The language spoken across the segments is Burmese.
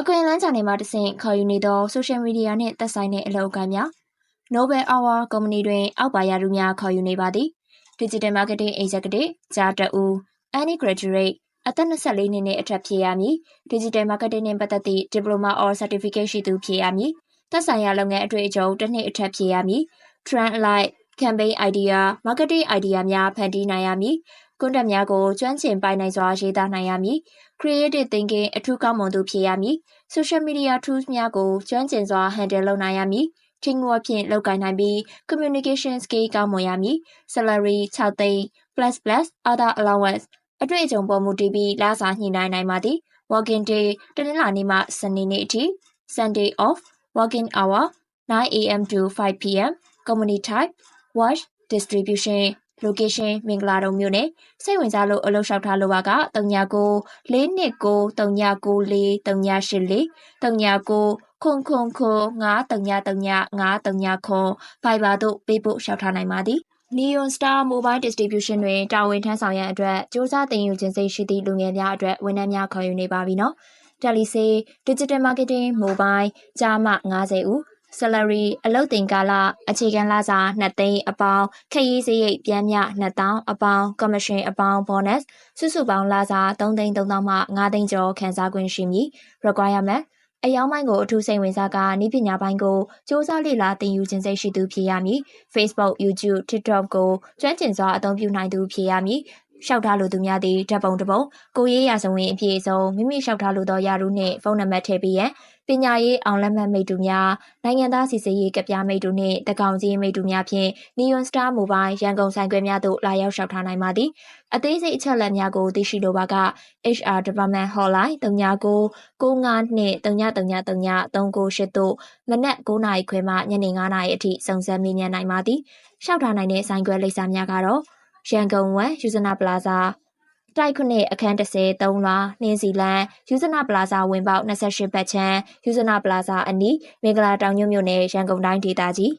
အခွင့်အလမ်းချာနေမှာတဆင့်ခေါ်ယူနေသော social media နှင့်သက်ဆိုင်တဲ့အလုပ်အကိုင်းများ Nobel Hour ကုမ္ပဏီတွင်အောက်ပါရသူများခေါ်ယူနေပါသည် Digital Marketing Executive ကြားတအူ Any Graduate အသက်24နှစ်နှင့်အထက်ဖြစ်ရမည် Digital Marketing နှင့်ပတ်သက်သည့် Diploma or Certificate ရှိသူဖြစ်ရမည်သက်ဆိုင်ရာလုပ်ငန်းအတွေ့အကြုံတစ်နှစ်အထက်ဖြစ်ရမည် Trend Alike campaign idea marketing idea များဖန်တီးနိုင်ရမည် ကွန်တက်များကိုကျွမ်းကျင်ပိုင်နိုင်စွာရေးသားနိုင်ရမည် creative thinking အထူးကောင်းမွန်သူဖြစ်ရမည် social media tools များကိုကျွမ်းကျင်စွာ handle လုပ်နိုင်ရမည် teamwork ဖြင့်လုပ်ကိုင်နိုင်ပြီး communication skill ကောင်းမွန်ရမည် salary 6သိန်း plus plus other allowance အတွေ့အကြုံပေါ်မူတည်ပြီးလစာညှိနှိုင်းနိုင်ပါသည် working day တနင်္လာနေ့မှစနေနေ့အထိ Sunday off working hour 9am to 5pm company type watch distribution location မင်္ဂလာတုံမြို့နယ်စိတ်ဝင်စားလို့အလုပ်လျှောက်ထားလိုပါက39 429 3994 3984 39ခွန်ခွန်ခွန်939 939ခွန်ဖိုင်ဘာတို့ပေးဖို့လျှောက်ထားနိုင်ပါသည် Neon Star Mobile Distribution တွင်တာဝန်ထမ်းဆောင်ရန်အတွက်စ조사တင်ယူခြင်းစိတ်ရှိသည့်လူငယ်များအတွက်ဝန်ထမ်းများခေါ်ယူနေပါပြီနော်။ Telesay Digital Marketing Mobile ကြားမှ90ဦး salary အလုပ်တင်ကာလအခြေခံလစာ2သိန်းအပေါင်းခရီးစရိတ်ပြန်မြ2000အပေါင်း commission အပေါင်း bonus စုစုပေါင်းလစာ3သိန်း3000မှ5သိန်းကျော်ခန်းစားခွင့်ရှိမည် requirement အယောင်းပိုင်းကိုအထူးစိတ်ဝင်စားကနည်းပညာပိုင်းကိုစ조사လေ့လာသင်ယူခြင်းစိတ်ရှိသူဖြစ်ရမည် Facebook YouTube TikTok ကိုကျွမ်းကျင်စွာအသုံးပြုနိုင်သူဖြစ်ရမည် လျှောက်ထားလိုသူများသည်ဓာတ်ပုံတစ်ပုံကိုရေးရာဇဝင်အပြည့်အစုံမိမိလျှောက်ထားလိုသောယာရုနှင့်ဖုန်းနံပါတ်ထည့်ပေးရန်ပညာရေးအောင်လက်မှတ်မိတ်တူများနိုင်ငံသားစီစီရေးကပြမိတ်တူနှင့်တကောင်ကြီးမိတ်တူများဖြင့် Neon Star Mobile ရန်ကုန်ဆိုင်ခွဲများသို့လာရောက်လျှောက်ထားနိုင်ပါသည်အသေးစိတ်အချက်အလက်များကိုသိရှိလိုပါက HR Department Hotline 39 95နှင့်3933 398သို့မနက်9:00နာရီခွဲမှညနေ9:00နာရီအထိစုံစမ်းမေးမြန်းနိုင်ပါသည်လျှောက်ထားနိုင်တဲ့ဆိုင်ခွဲလိပ်စာများကတော့ ရန်ကုန်ဝန်ယူဇနာပလာဇာတိုက်ခုနှစ်အခန်း30 3လွာနှင်းစီလန်ယူဇနာပလာဇာဝင်ပေါက်28ဘတ်ချမ်းယူဇနာပလာဇာအနီးမင်္ဂလာတောင်ညွန့်မြို့နယ်ရန်ကုန်တိုင်းဒေသကြီး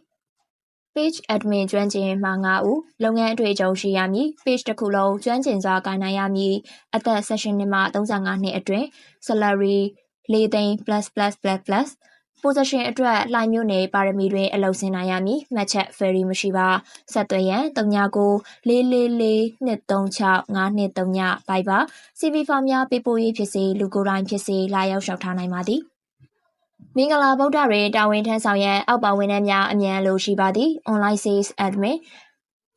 page admin ကျွမ်းကျင်မှ9ဦးလုပ်ငန်းအတွေ့အကြုံရှိရမည် page တစ်ခုလုံးကျွမ်းကျင်စွာကိုင်နိုင်ရမည်အသက်16နှစ်မှ35နှစ်အတွင်း salary 4သိန်း plus plus plus plus position အတွက်လှိုင်မျိုးနယ်ပါရမီတွင်အလုပ်ဆင်းနိုင်ရမည်မှတ်ချက် ferry မရှိပါဆက်သွယ်ရန်39 444 236 5239ပိုက်ပါ CV ဖောင်များပေးပို့ရေးဖြစ်စေလူကိုယ်တိုင်ဖြစ်စေလာရောက်လျှောက်ထားနိုင်ပါသည်မင်္ဂလာဗုဒ္ဓတွင်တာဝန်ထမ်းဆောင်ရန်အောက်ပါဝန်ထမ်းများအမြန်လိုရှိပါသည် online sales admin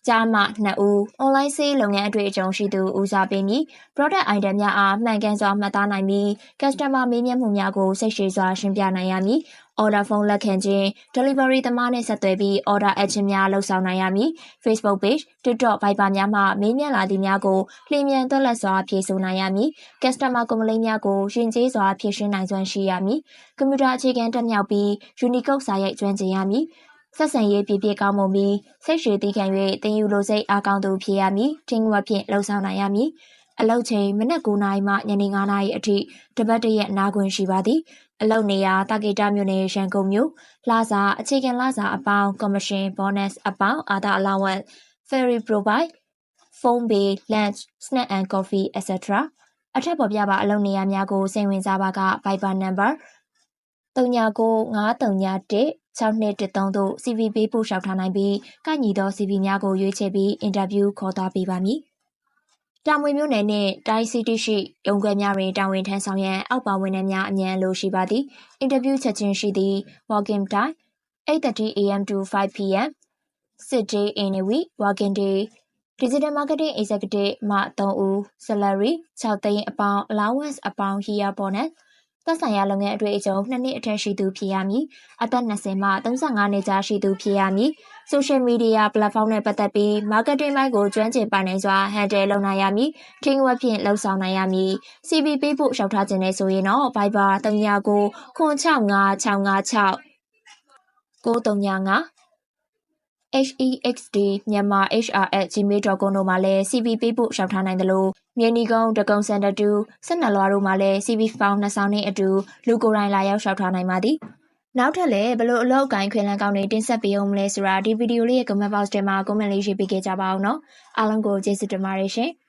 ကြားမှ2ဦး online sale လုပ်ငန်းအတွေ့အကြုံရှိသူဦးစားပေးမည် product item များအားမှန်ကန်စွာမှတ်သားနိုင်ပြီး customer မေးမြန်းမှုများကိုစိတ်ရှည်စွာရှင်းပြနိုင်ရမည် order ဖုန်းလက်ခံခြင်း delivery သမားနှင့်ဆက်သွယ်ပြီး order အပ်ခြင်းများလုပ်ဆောင်နိုင်ရမည် Facebook page TikTok Viber များမှမေးမြန်းလာသည့်များကိုလျင်မြန်သွက်လက်စွာဖြေဆိုနိုင်ရမည် customer complaint များကိုရင်ကျေးစွာဖြေရှင်းနိုင်စွမ်းရှိရမည်ကွန်ပျူတာအခြေခံတက်မြောက်ပြီး Unicode စာရိုက်ကျွမ်းကျင်ရမည် ဆက်ဆံရေးပြည့်ပြည့်ကောင်းမွန်ပြီးစိတ်ရှည်တည်ခံ၍တင်ယူလိုစိတ်အားကောင်းသူဖြစ်ရမည်ထင်းဝက်ဖြင့်လှုပ်ဆောင်နိုင်ရမည်အလောက်ချိန်မနက်9:00နာရီမှညနေ9:00နာရီအထိတပတ်တရက်နားခွင့်ရှိပါသည်အလုတ်နေရာတာဂီတာမြို့နယ်ရန်ကုန်မြို့လာစာအခြေခံလာစာအပေါင်းကော်မရှင် bonus အပေါင်းအာသာ allowance ferry provide phone bill lunch snack and coffee etc အထက်ပေါ်ပြပါအလုပ်နေရာများကိုစိတ်ဝင်စားပါက Viber number 399331 6213တို့ CV ပေးပို့လျှောက်ထားနိုင်ပြီးကညီသော CV များကိုရွေးချယ်ပြီးအင်တာဗျူးခေါ်သွားပေးပါမည်။တာမွေမြို့နယ်နှင့်တိုင်းစီတီရှိရုံးခွဲများတွင်တာဝန်ထမ်းဆောင်ရန်အောက်ပါဝန်ထမ်းများအမြန်လိုရှိပါသည်။အင်တာဗျူးချက်ချင်းရှိသည့် working time 8:30 am to 5 pm 6 day in a week working day Digital Marketing Executive မှ3ဦး salary 6သိန်းအပေါင်း allowance အပေါင်း year bonus သက်ဆိုင်ရာလုပ်ငန်းအတွေ့အကြုံနှစ်နှစ်အထက်ရှိသူဖြစ်ရမည်အသက်20မှ35နှစ်ကြားရှိသူဖြစ်ရမည် social media platform နဲ့ပတ်သက်ပြီး marketing ဘိုင်းကိုကျွမ်းကျင်ပိုင်နိုင်စွာ handle လုပ်နိုင်ရမည် team work ဖြင့်လှုပ်ဆောင်နိုင်ရမည် CV ပေးဖို့လျှောက်ထားခြင်းနဲ့ဆိုရင်တော့ Viber 39 965 656 HEXD မြန်မာ HR@gmail.com တို့မှာလည်း CV ပေးဖို့ရှောက်ထားနိုင်တယ်လို့မြေနီကုန်းတကုံစန်တတူဆက်နှစ်လွားတို့မှာလည်း CV ဖောင်းနှစ်ဆောင်နဲ့အတူလူကိုယ်တိုင်လာရောက်ရှောက်ထားနိုင်ပါသည်နောက်ထပ်လည်းဘလို့အလောက်ကိုင်းခွင်လန်းကောင်းတွေတင်ဆက်ပေးအောင်မလဲဆိုတာဒီဗီဒီယိုလေးရဲ့ comment box ထဲမှာ comment လေးရေးပေးခဲ့ကြပါအောင်နော်အားလုံးကိုကျေးဇူးတင်ပါတယ်ရှင်။